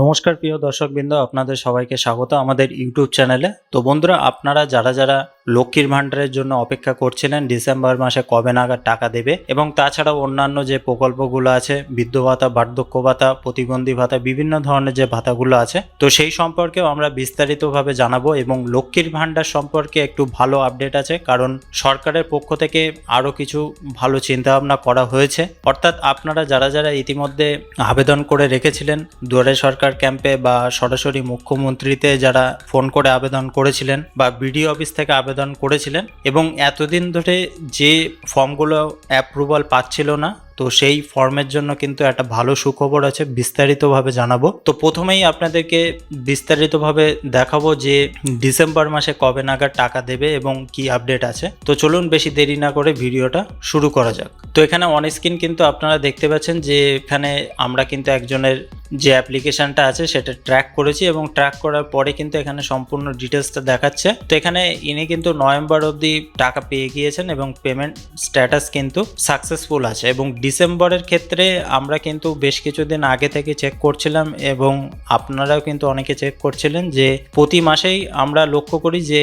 নমস্কার প্রিয় দর্শকবৃন্দ আপনাদের সবাইকে স্বাগত আমাদের ইউটিউব চ্যানেলে। তো বন্ধুরা আপনারা যারা যারা লক্ষ্মীর ভাণ্ডারের জন্য অপেক্ষা করছিলেন, ডিসেম্বর মাসে কবে নাগাদ টাকা দেবে এবং তাছাড়াও অন্যান্য যে প্রকল্পগুলো আছে বৃদ্ধ ভাতা, বার্ধক্য ভাতা, প্রতিবন্ধী ভাতা, বিভিন্ন ধরনের যে ভাতাগুলো আছে, তো সেই সম্পর্কেও আমরা বিস্তারিতভাবে জানাব এবং লক্ষ্মীর ভাণ্ডার সম্পর্কে একটু ভালো আপডেট আছে, কারণ সরকারের পক্ষ থেকে আরও কিছু ভালো চিন্তাভাবনা করা হয়েছে। অর্থাৎ আপনারা যারা যারা ইতিমধ্যে আবেদন করে রেখেছিলেন, দুয়ারে সরকার ক্যাম্পে বা সরাসরি মুখ্যমন্ত্রীতে যারা ফোন করে আবেদন করেছিলেন বা বিডিও অফিস থেকে আবেদন করেছিলেন এবং এতদিন ধরে যে ফর্মগুলো অ্যাপ্রুভাল পাচ্ছিল না তো সেই ফর্মের জন্য কিন্তু একটা ভালো সুখবর আছে, বিস্তারিতভাবে জানাব। তো প্রথমেই আপনাদেরকে বিস্তারিতভাবে দেখাবো যে ডিসেম্বর মাসে কবে নাগাদ টাকা দেবে এবং কি আপডেট আছে। তো চলুন বেশি দেরি না করে ভিডিওটা শুরু করা যাক। তো এখানে অন স্ক্রিন কিন্তু আপনারা দেখতে পাচ্ছেন যে এখানে আমরা কিন্তু একজনের যে অ্যাপ্লিকেশনটা আছে সেটা ট্র্যাক করেছি এবং ট্র্যাক করার পরে কিন্তু এখানে সম্পূর্ণ ডিটেলসটা দেখাচ্ছে। তো এখানে ইনি কিন্তু নভেম্বর অবধি টাকা পেয়ে গিয়েছেন এবং পেমেন্ট স্ট্যাটাস কিন্তু সাকসেসফুল আছে এবং ডিসেম্বরের ক্ষেত্রে আমরা কিন্তু বেশ কিছুদিন আগে থেকে চেক করছিলাম এবং আপনারাও কিন্তু অনেকে চেক করছিলেন যে প্রতি মাসেই আমরা লক্ষ্য করি যে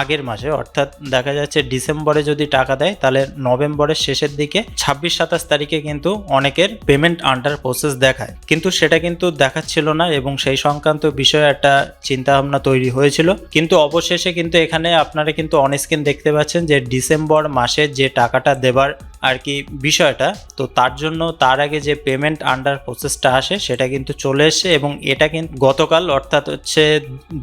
আগের মাসে, অর্থাৎ দেখা যাচ্ছে ডিসেম্বরে যদি টাকা দেয়, তাহলে নভেম্বরের শেষের দিকে ছাব্বিশ, সাতাশ তারিখে কিন্তু অনেকের পেমেন্ট আন্ডার প্রসেস দেখায়। কিন্তু সেটা কিন্তু দেখাচ্ছিল না এবং সেই সংক্রান্ত বিষয়ে একটা চিন্তাভাবনা তৈরি হয়েছিল। কিন্তু অবশেষে কিন্তু এখানে আপনারা কিন্তু অনস্ক্রিন দেখতে পাচ্ছেন যে ডিসেম্বর মাসে যে টাকাটা দেবার আর কি বিষয়টা, তো তার জন্য তার আগে যে পেমেন্ট আন্ডার প্রসেসটা আসে, সেটা কিন্তু চলে এসছে এবং এটা কিন্তু গতকাল অর্থাৎ হচ্ছে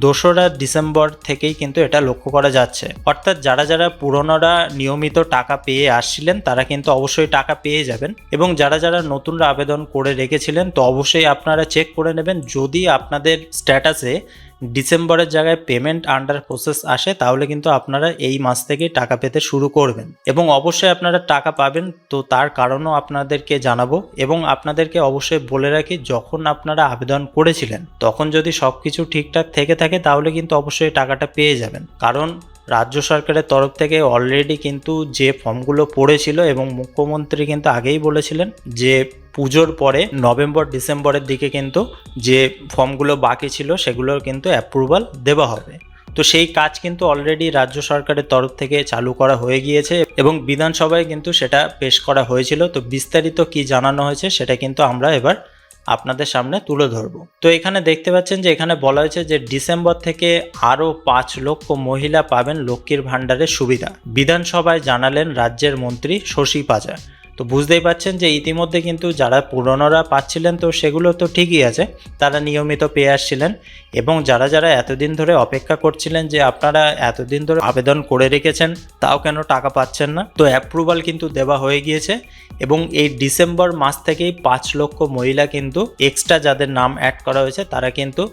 দোসরা ডিসেম্বর থেকেই কিন্তু এটা লক্ষ্য করা যাচ্ছে। অর্থাৎ যারা যারা পুরনোরা নিয়মিত টাকা পেয়ে আসছিলেন, তারা কিন্তু অবশ্যই টাকা পেয়ে যাবেন এবং যারা যারা নতুনরা আবেদন করে রেখেছিলেন, তো অবশ্যই আপনারা চেক করে নেবেন। যদি আপনাদের স্ট্যাটাসে ডিসেম্বরের জায়গায় পেমেন্ট আন্ডার প্রসেস আসে, তাহলে কিন্তু আপনারা এই মাস থেকেই টাকা পেতে শুরু করবেন। এবং অবশ্যই আপনারা টাকা পাবেন, তো তার কারণও আপনাদেরকে জানাব। এবং আপনাদেরকে অবশ্যই বলে রাখি, যখন আপনারা আবেদন করেছিলেন, তখন যদি সব কিছু ঠিকঠাক থেকে থাকে, তাহলে কিন্তু অবশ্যই টাকাটা পেয়ে যাবেন। কারণ রাজ্য সরকারের তরফ থেকে অলরেডি কিন্তু যে ফর্মগুলো পড়েছিল এবং মুখ্যমন্ত্রী কিন্তু আগেই বলেছিলেন যে পুজোর পরে নভেম্বর, ডিসেম্বরের দিকে কিন্তু যে ফর্মগুলো বাকি ছিল সেগুলোর কিন্তু অ্যাপ্রুভাল দেওয়া হবে। তো সেই কাজ কিন্তু অলরেডি রাজ্য সরকারের তরফ থেকে চালু করা হয়ে গিয়েছে এবং বিধানসভায় কিন্তু সেটা পেশ করা হয়েছিল। তো বিস্তারিত কি জানানো হয়েছে সেটা কিন্তু আমরা এবার আপনাদের সামনে তুলে ধরব। তো এখানে দেখতে পাচ্ছেন যে এখানে বলা হয়েছে যে ডিসেম্বর থেকে আরও পাঁচ লক্ষ মহিলা পাবেন লক্ষ্মীর ভাণ্ডারের সুবিধা। বিধানসভায় জানালেন রাজ্যের মন্ত্রী শশী পাজা তো বুঝতেই পাচ্ছেন যে ইতিমধ্যে কিন্তু যারা পুরনোরা পাচ্ছিলেন তো সেগুলো তো ঠিকই আছে, তারা নিয়মিত পেয়ে আসছিলেন। এবং যারা যারা এতদিন ধরে অপেক্ষা করছিলেন যে আপনারা এতদিন ধরে আবেদন করে রেখেছেন, তাও কেন টাকা পাচ্ছেন না? তো অ্যাপ্রুভাল কিন্তু দেওয়া হয়ে গিয়েছে এবং এই ডিসেম্বর মাস থেকেই পাঁচ লক্ষ মহিলা কিন্তু এক্সট্রা যাদের নাম অ্যাড করা হয়েছে, তারা কিন্তু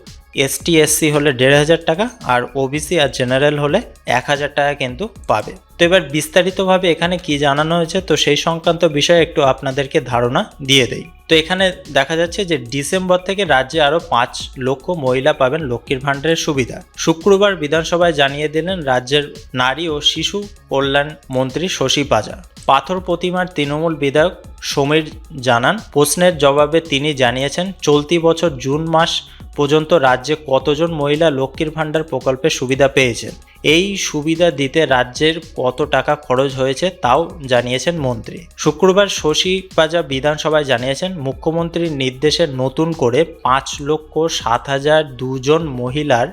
এসটি এসসি হলে দেড় হাজার টাকা আর ওবিসি আর জেনারেল হলে এক হাজার টাকা কিন্তু পাবে। তো এবার বিস্তারিতভাবে এখানে কি জানানো হয়েছে, তো সেই সংক্রান্ত বিষয়ে একটু আপনাদেরকে ধারণা দিয়ে দেই। তো এখানে দেখা যাচ্ছে যে ডিসেম্বর থেকে রাজ্যে আরও পাঁচ লক্ষ মহিলা পাবেন লক্ষ্মীর ভাণ্ডারের সুবিধা। শুক্রবার বিধানসভায় জানিয়ে দিলেন রাজ্যের নারী ও শিশু কল্যাণ মন্ত্রী শশী পাজা। পাথর প্রতিমার তৃণমূল বিধায়ক সমীর জানান, প্রশ্নের জবাবে তিনি জানিয়েছেন, চলতি বছর জুন মাস পর্যন্ত রাজ্যে কতজন মহিলা লক্ষ্মীর ভাণ্ডার প্রকল্পের সুবিধা পেয়েছেন এই সুবিধা দিতে রাজ্যের কত টাকা খরচ হয়েছে তাও জানিয়েছেন মন্ত্রী। শুক্রবার শশী পাজা বিধানসভায় জানিয়েছেন, মুখ্যমন্ত্রীর নির্দেশে নতুন করে পাঁচ লক্ষ সাত হাজার দুজন মহিলার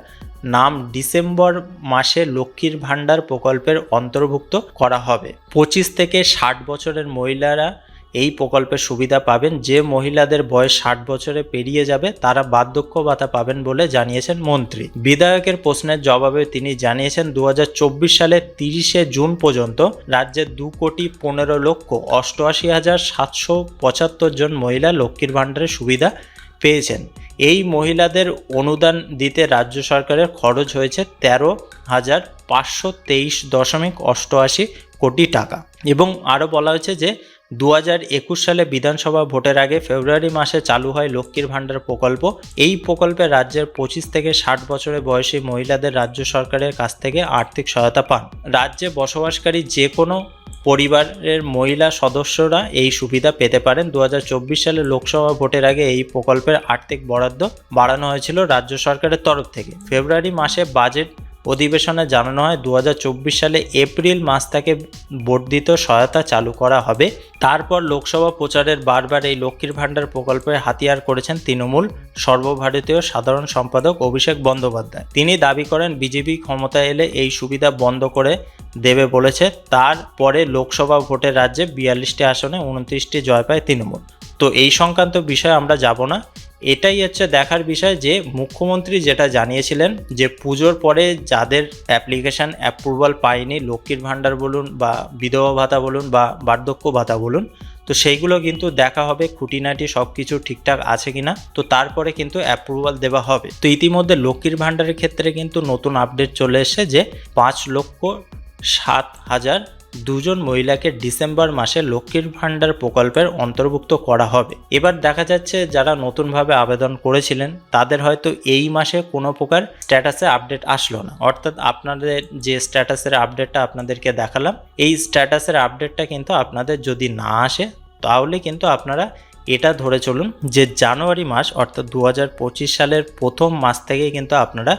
নাম ডিসেম্বর মাসে লক্ষ্মীর ভাণ্ডার প্রকল্পের অন্তর্ভুক্ত করা হবে। পঁচিশ থেকে ষাট বছরের মহিলারা এই প্রকল্পের সুবিধা পাবেন যে মহিলাদের বয়স ষাট বছরে পেরিয়ে যাবে, তারা বার্ধক্য ভাতা পাবেন বলে জানিয়েছেন মন্ত্রী। বিধায়কের প্রশ্নের জবাবে তিনি জানিয়েছেন দু সালে তিরিশে জুন পর্যন্ত রাজ্যের দু কোটি পনেরো লক্ষ অষ্টআশি হাজার সাতশো পঁচাত্তর জন মহিলা লক্ষ্মীর ভাণ্ডারের সুবিধা পেয়েছেন। এই মহিলাদের অনুদান দিতে রাজ্য সরকারের খরচ হয়েছে তেরো হাজার পাঁচশো তেইশ দশমিক অষ্টআশি কোটি টাকা। এবং আরও বলা হয়েছে যে দু হাজার একুশ সালে বিধানসভা ভোটের আগে ফেব্রুয়ারি মাসে চালু হয় লক্ষ্মীর ভাণ্ডার প্রকল্প। এই প্রকল্পে রাজ্যের পঁচিশ থেকে ষাট বছরের বয়সী মহিলাদের রাজ্য সরকারের কাছ থেকে আর্থিক সহায়তা পান। রাজ্যে বসবাসকারী যে কোনো পরিবারের মহিলা সদস্যরা এই সুবিধা পেতে পারেন। দু হাজার চব্বিশ সালে লোকসভা ভোটের আগে এই প্রকল্পের আর্থিক বরাদ্দ বাড়ানো হয়েছিল রাজ্য সরকারের তরফ থেকে। ফেব্রুয়ারি মাসে বাজেট অধিবেশনে জানানো হয় দু হাজার চব্বিশ সালে এপ্রিল মাস থেকে বর্ধিত সহায়তা চালু করা হবে। তারপর লোকসভা প্রচারের বারবার এই লক্ষ্মীর ভাণ্ডার প্রকল্পের হাতিয়ার করেছেন তৃণমূল, সর্বভারতীয় সাধারণ সম্পাদক অভিষেক বন্দ্যোপাধ্যায়। তিনি দাবি করেন, বিজেপি ক্ষমতায় এলে এই সুবিধা বন্ধ করে দেবে বলেছে। তারপরে লোকসভা ভোটের রাজ্যে বিয়াল্লিশটি আসনে উনত্রিশটি জয় পায় তৃণমূল। তো এই সংক্রান্ত বিষয়ে আমরা যাব না। এটাই হচ্ছে দেখার বিষয় যে মুখ্যমন্ত্রী যেটা জানিয়েছিলেন যে পুজোর পরে যাদের অ্যাপ্লিকেশান অ্যাপ্রুভাল পায়নি, লক্ষ্মীর ভাণ্ডার বলুন বা বিধবা ভাতা বলুন বা বার্ধক্য ভাতা বলুন, তো সেইগুলো কিন্তু দেখা হবে, খুঁটিনাটি সব কিছু ঠিকঠাক আছে কিনা, তো তারপরে কিন্তু অ্যাপ্রুভাল দেওয়া হবে। তো ইতিমধ্যে লক্ষ্মীর ভাণ্ডারের ক্ষেত্রে কিন্তু নতুন আপডেট চলে এসেছে যে পাঁচ লক্ষ সাত হাজার দুজন মহিলাকে ডিসেম্বর মাসে লক্ষ্মীর ভাণ্ডার প্রকল্পের অন্তর্ভুক্ত করা হবে। এবার দেখা যাচ্ছে যারা নতুনভাবে আবেদন করেছিলেন, তাদের হয়তো এই মাসে কোনো প্রকার স্ট্যাটাসে আপডেট আসলো না। অর্থাৎ আপনাদের যে স্ট্যাটাসের আপডেটটা আপনাদেরকে দেখালাম, এই স্ট্যাটাসের আপডেটটা কিন্তু আপনাদের যদি না আসে, তাহলে কিন্তু আপনারা এটা ধরে চলুন যে জানুয়ারি মাস অর্থাৎ দু হাজার পঁচিশ সালের প্রথম মাস থেকে কিন্তু আপনারা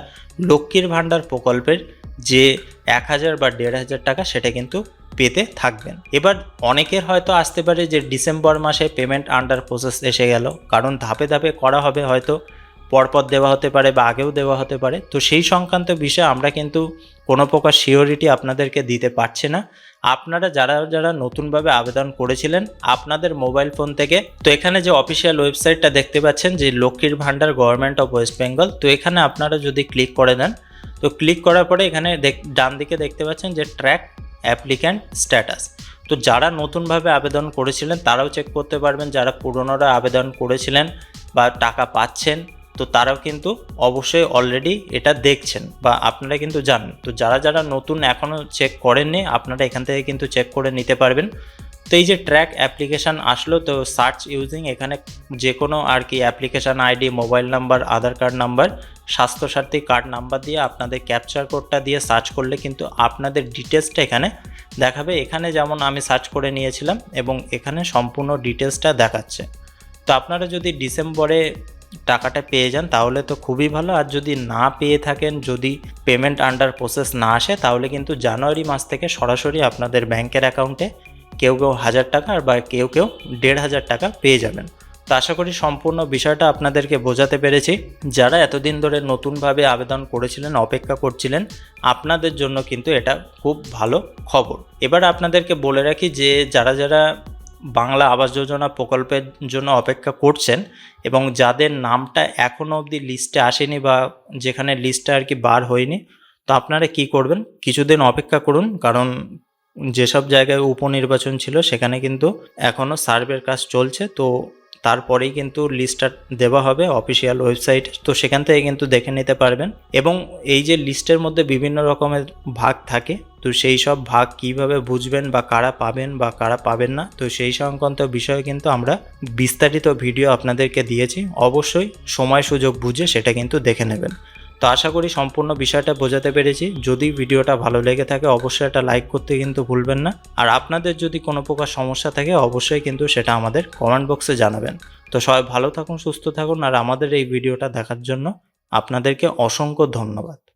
লক্ষ্মীর ভাণ্ডার প্রকল্পের যে এক হাজার বা দেড় হাজার টাকা, সেটা কিন্তু পেতে থাকবেন। এবার অনেকের হয়তো আসতে পারে যে ডিসেম্বর মাসে পেমেন্ট আন্ডার প্রসেস এসে গেল, কারণ ধাপে ধাপে করা হবে হয়তো, পরপর দেওয়া হতে পারে বা আগেও দেওয়া হতে পারে। তো সেই সংক্রান্ত বিষয়ে আমরা কিন্তু কোনো প্রকার সিওরিটি আপনাদেরকে দিতে পারছি না। আপনারা যারা যারা নতুনভাবে আবেদন করেছিলেন, আপনাদের মোবাইল ফোন থেকে, তো এখানে যে অফিসিয়াল ওয়েবসাইটটা দেখতে পাচ্ছেন যে লক্ষ্মীর ভাণ্ডার গভর্নমেন্ট অফ ওয়েস্ট বেঙ্গল, তো এখানে আপনারা যদি ক্লিক করে দেন, তো ক্লিক করার পরে এখানে ডান দিকে দেখতে পাচ্ছেন যে ট্র্যাক অ্যাপ্লিক্যান্ট স্ট্যাটাস। তো যারা নতুনভাবে আবেদন করেছিলেন, তারাও চেক করতে পারবেন। যারা পুরনোরা আবেদন করেছিলেন বা টাকা পাচ্ছেন, তো তারাও কিন্তু অবশ্যই অলরেডি এটা দেখছেন বা আপনারা কিন্তু জানেন। তো যারা যারা নতুন এখনও চেক করেননি, আপনারা এখান থেকে কিন্তু চেক করে নিতে পারবেন। তো এই যে ট্র্যাক অ্যাপ্লিকেশান আসলো, তো সার্চ ইউজিং এখানে যে কোনো আর কি application ID mobile number Aadhaar card number Swasthya Sathi card number দিয়ে আপনাদের ক্যাপচার কোডটা দিয়ে সার্চ করলে কিন্তু আপনাদের ডিটেলসটা এখানে দেখাবে। এখানে যেমন আমি সার্চ করে নিয়েছিলাম এবং এখানে সম্পূর্ণ ডিটেলসটা দেখাচ্ছে। তো আপনারা যদি ডিসেম্বরে টাকাটা পেয়ে যান তাহলে তো খুবই ভালো। আর যদি না পেয়ে থাকেন, যদি পেমেন্ট আন্ডার প্রসেস না আসে, তাহলে কিন্তু জানুয়ারি মাস থেকে সরাসরি আপনাদের ব্যাংকের অ্যাকাউন্টে কেউ কেউ হাজার টাকা আর বা কেউ কেউ দেড় হাজার টাকা পেয়ে যাবেন। তো আশা করি সম্পূর্ণ বিষয়টা আপনাদেরকে বোঝাতে পেরেছি। যারা এতদিন ধরে নতুনভাবে আবেদন করেছিলেন, অপেক্ষা করছিলেন, আপনাদের জন্য কিন্তু এটা খুব ভালো খবর। এবার আপনাদেরকে বলে রাখি যে, যারা যারা বাংলা আবাস যোজনা প্রকল্পের জন্য অপেক্ষা করছেন এবং যাদের নামটা এখনও অবধি লিস্টে আসেনি বা যেখানে লিস্টটা আর কি বার হয়নি, তো আপনারা কি করবেন? কিছুদিন অপেক্ষা করুন, কারণ যেসব জায়গায় উপনির্বাচন ছিল সেখানে কিন্তু এখনও সার্ভের কাজ চলছে। তো তারপরেই কিন্তু লিস্টটা দেওয়া হবে অফিসিয়াল ওয়েবসাইট তো সেখান থেকে কিন্তু দেখে নিতে পারবেন। এবং এই যে লিস্টের মধ্যে বিভিন্ন রকমের ভাগ থাকে, তো সেই সব ভাগ কীভাবে বুঝবেন বা কারা পাবেন বা কারা পাবেন না, তো সেই সংক্রান্ত বিষয়ে কিন্তু আমরা বিস্তারিত ভিডিও আপনাদেরকে দিয়েছি। অবশ্যই সময় সুযোগ বুঝে সেটা কিন্তু দেখে নেবেন। তো আশা করি সম্পূর্ণ বিষয়টা বোঝাতে পেরেছি। যদি ভিডিওটা ভালো লেগে থাকে, অবশ্যই এটা লাইক করতে কিন্তু ভুলবেন না। আর আপনাদের যদি কোনো প্রকার সমস্যা থাকে, অবশ্যই কিন্তু সেটা আমাদের কমেন্ট বক্সে জানাবেন। তো সবাই ভালো থাকুন, সুস্থ থাকুন। আর আমাদের এই ভিডিওটা দেখার জন্য আপনাদেরকে অসংখ্য ধন্যবাদ।